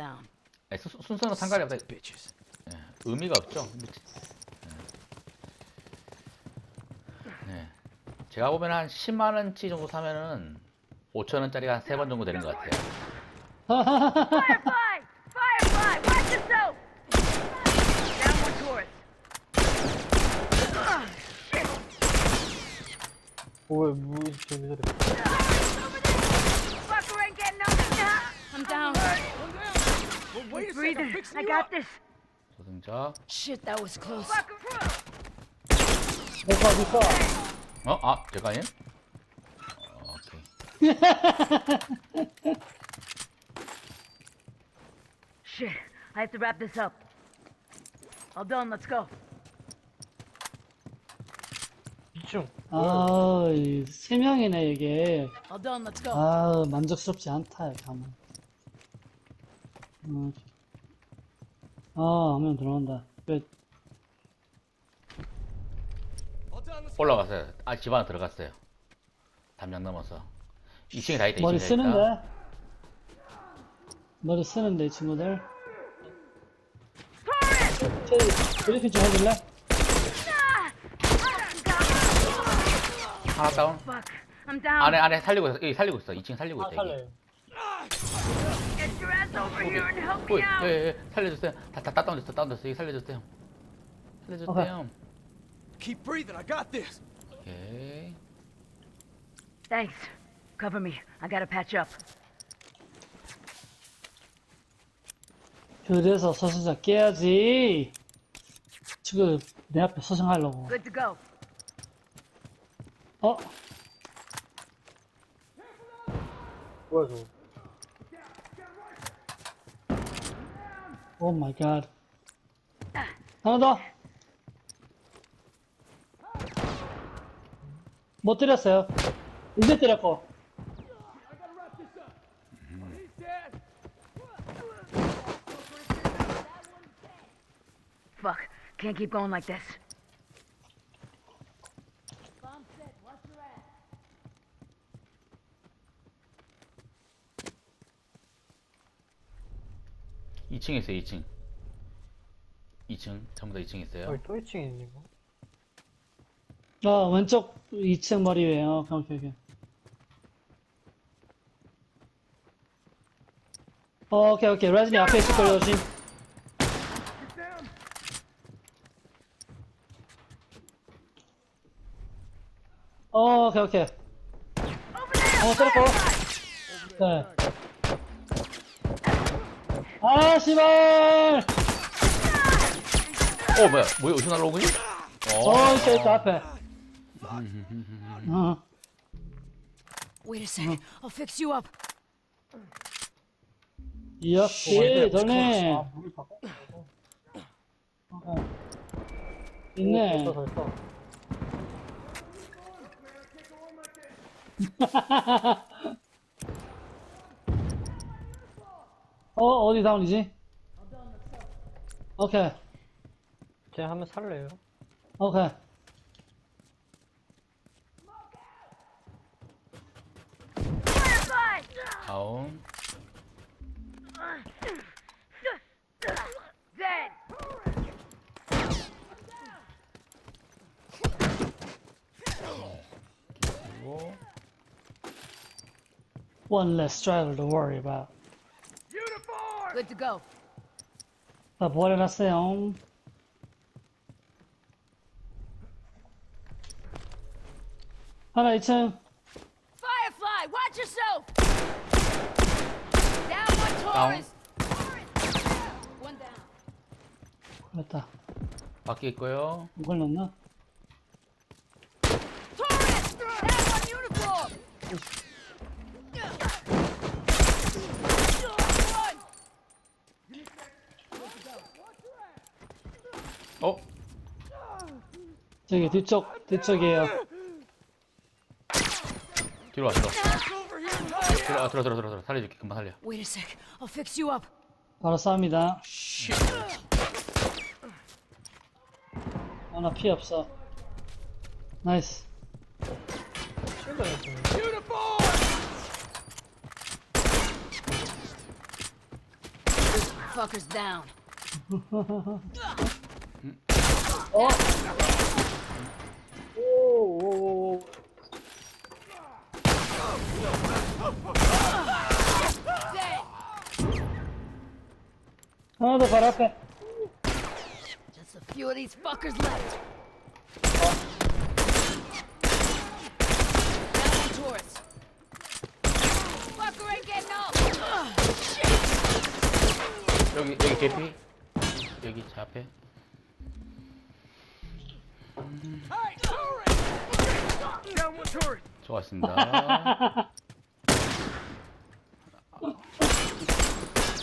down. 아니, 수- 순서는 상관이 없다. Bitches. 예, 의미가 없죠. 예. 네. 제가 보면 한 10만 원치 정도 사면은 5천 원짜리가 한 세 번 정도 되는 것 같아요. Firefly! Firefly! Watch yourself! Down one tourist. Ugh, shit! 오, 뭐, 이렇게 왜 저래. Fucker ain't getting up. I'm down. Well, wait a second. I'm fixing I you got up. this. 조승자. Shit, that was close. 내가 어딨어? 어? 아, 제가 아닌? 어, 오케이. Shit, I have to wrap this up. All done, let's go. 2층. 아, 이세 명이네, 이게. All done, let's go. 아, 만족스럽지 않다, 하면. 음. 아, 하면 들어온다. 끝. 올라갔어요. 아, 집 안에 들어갔어요. 담장 넘어서. 2층에 다 있다, 2층에 머리 다 있다. 쓰는데? 머리 쓰는데, 이 친구들. 저기, 브리핑 좀 해줄래? 하나 다운. Fuck, I'm down. 안에, 안에 살리고 있어. 여기 살리고 있어. 2층 살리고 아, 있다, 여기. 살래요. Get your ass over here and help 오이, me out. 예, 예, 살려주세요. 다, 다, 다 다운됐어, 다운됐어. 여기 살려주세요. 살려주세요. keep breathing. I got this. 오케이. Thanks. Cover me. I gotta patch up. 그래서 서승자 깨야지. 지금 내 앞에 서승하려고. Good to go. 어? 뭐야, 저거. 오 마이 갓. 하나 더. 못 때렸어요. 이제 때렸고. He's dead. Fuck, can't keep going like this. 2층에 있어요, 2층. 2층. 전부 다 2층에 있어요. 여기 또 2층에 있는 거? 어, 왼쪽 2층 머리 위에. 어, 오케이, 오케이. 어, 오케이, 오케이. 레진이 앞에 있을 거예요, 조심. 어, 오케이, 오케이. 어, 때렸고. 네. 아, 씨발! 어, 뭐야? 뭐야? 어디서 날라오고 있니? 어, 있다, 있다, 앞에. 어. Wait a second. I'll fix you up. 역시, 너네. 아, 물을 바꿔? 어. 있네. 됐어, 됐어. 어, 어디 다운이지? 오케이, 제가 한번 살래요? 오케이. Firefly! 다운. Dead. 그리고 One less strider to worry about. Good to go. 다 버려놨어요. 하나 2층. Firefly, watch yourself. Down one tourist. One down. 됐다. 밖에 있고요. 이걸 넣나? Tourist! Down one uniform. 어? 저기 뒤쪽, 뒤쪽이에요. 뒤로 왔어. 들어, 아, 들어, 들어, 들어, 들어. 살려줄게. 금방 살려. Wait a sec. I'll fix you up. 바로 싸웁니다. 하나 피 없어. 나이스. Fuckers down. 오오오 하나 더 바로 앞에. Just a few of these fuckers left. Down on tourists. Fucker ain't getting up. 여기 여기 개피. 여기 제앞 좋았습니다.